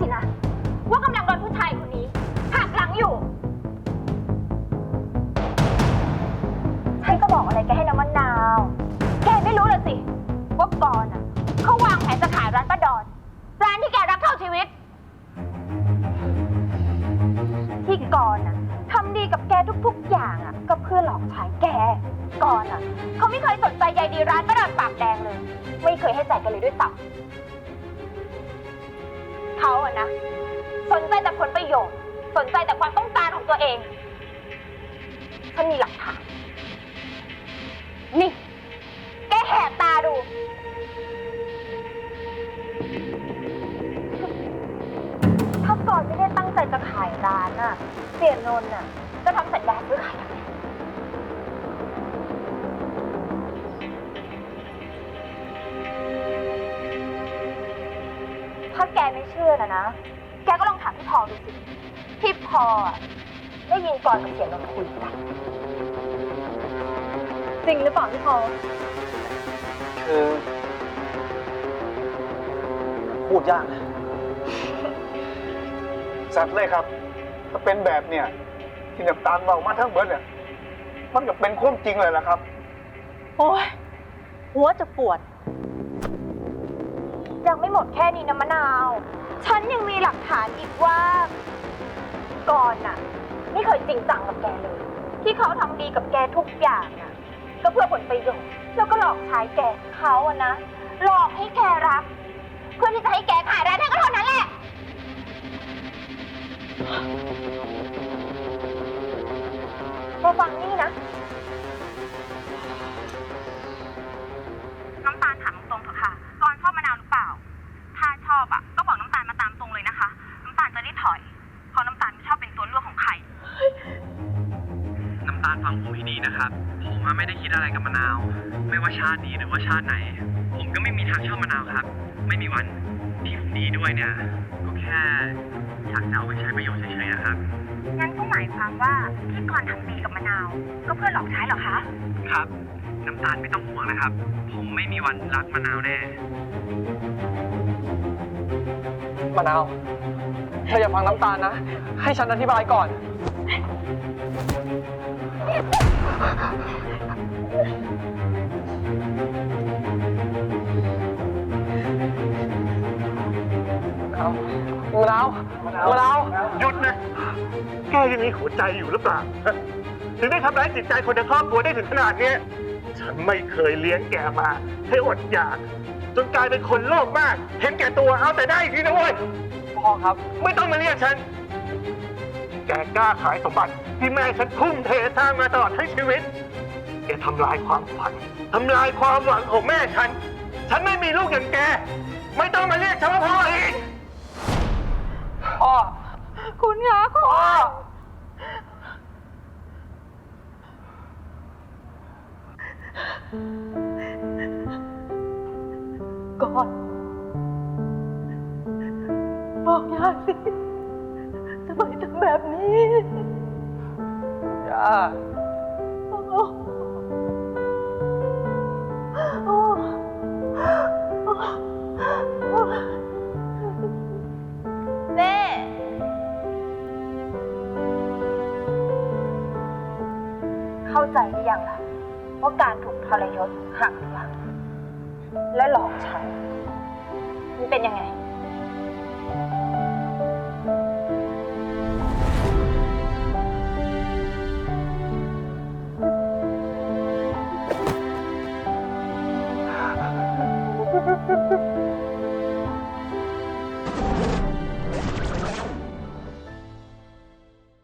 สินะ ว่ากำลังโดนผู้ชายคนนี้หักหลังอยู่ ฉันก็บอกอะไรแกให้น้ำมะนาว แกไม่รู้เลยสิ ว่ากอนอะเขาวางแผนจะขายร้านป้าดอน ร้านที่แกรักเท่าชีวิต ที่กอนอะทำดีกับแกทุกๆอย่างอะ ก็เพื่อหลอกใช้แกกอนอะเขาไม่เคยสนใจใยดีร้านป้าดอนปากแดงเลย ไม่เคยให้ใจกันเลยด้วยซ้ำ เขาอะนะ สนใจแต่ผลประโยชน์ สนใจแต่ความต้องการของตัวเอง ฉันมีหลักฐาน นี่ แกแหกตาดู ถ้าก่อนไม่ได้ตั้งใจจะขายร้านอะเสียนนท์อะจะทำสัญญาซื้อขายทำาแกไม่เชื่อนะนะ แกก็ลองถามพี่พอดูสิ พี่พออะได้ยินก่อนกับเสียงนนท์คุยกันจริงหรือเปล่าพี่พอ คือ พูดยากนะสัตว์เลยครับ ถ้าเป็นแบบเนี่ยที่น้ำตาลเบามาทั้งเบิดเนี่ย มันก็เป็นความจริงเลยล่ะครับ โอ้ยหัวจะปวด ยังไม่หมดแค่นี้นะมะนาว ฉันยังมีหลักฐานอีกว่า ก่อนน่ะ ไม่เคยจริงจังกับแกเลย ที่เขาทำดีกับแกทุกอย่างน่ะ ก็เพื่อผลประโยชน์ แล้วก็หลอกใช้แกเขาอะนะ หลอกให้แกรัก เพื่อที่จะให้แกขายร้านให้ก็เท่านั้นแหละ ครับ ผมอะไม่ได้คิดอะไรกับมะนาว ไม่ว่าชาตินี้หรือว่าชาติไหน ผมก็ไม่มีทางชอบมะนาวครับ ไม่มีวันที่ผมดีด้วยเนี่ย ก็แค่อยากจะเอาไปใช้ประโยชน์เฉยๆนะครับ งั้นก็หมายความว่าที่กอนทำดีกับมะนาว ก็เพื่อหลอกใช้เหรอคะ ครับ น้ำตาลไม่ต้องห่วงนะครับ ผมไม่มีวันรักมะนาวแน่ มะนาว เธออย่าฟังน้ำตาลนะ ให้ฉันอธิบายก่อน มะนาวมะนาวมะนาวหยุดนะ แกยังมีหัวใจอยู่หรือเปล่า ถึงได้ทำร้ายจิตใจคนในครอบครัวได้ถึงขนาดนี้ ฉันไม่เคยเลี้ยงแกมา ให้อดอยาก จนกลายเป็นคนโลภมาก เห็นแก่ตัวเอาแต่ได้อีกทีนะเว้ยพ่อครับ ไม่ต้องมาเรียกฉัน แกกล้าขายสมบัติที่แม่ฉันทุ่มเทสร้างมาตลอดทั้งชีวิต แกทำลายความฝันทำลายความหวังของแม่ฉัน ฉันไม่มีลูกอย่างแก ไม่ต้องมาเรียกฉันว่าพ่ออีกพ่อ คุณคะคุณพ่อ ก่อนบอกยาสิทำไมทำ แบบนี้ย่าโอ้โอ้โอ้แม่เข้าใจหรือยังล่ะว่าการถูกทรยศหักหลังและหลอกใช้มันเป็นยังไง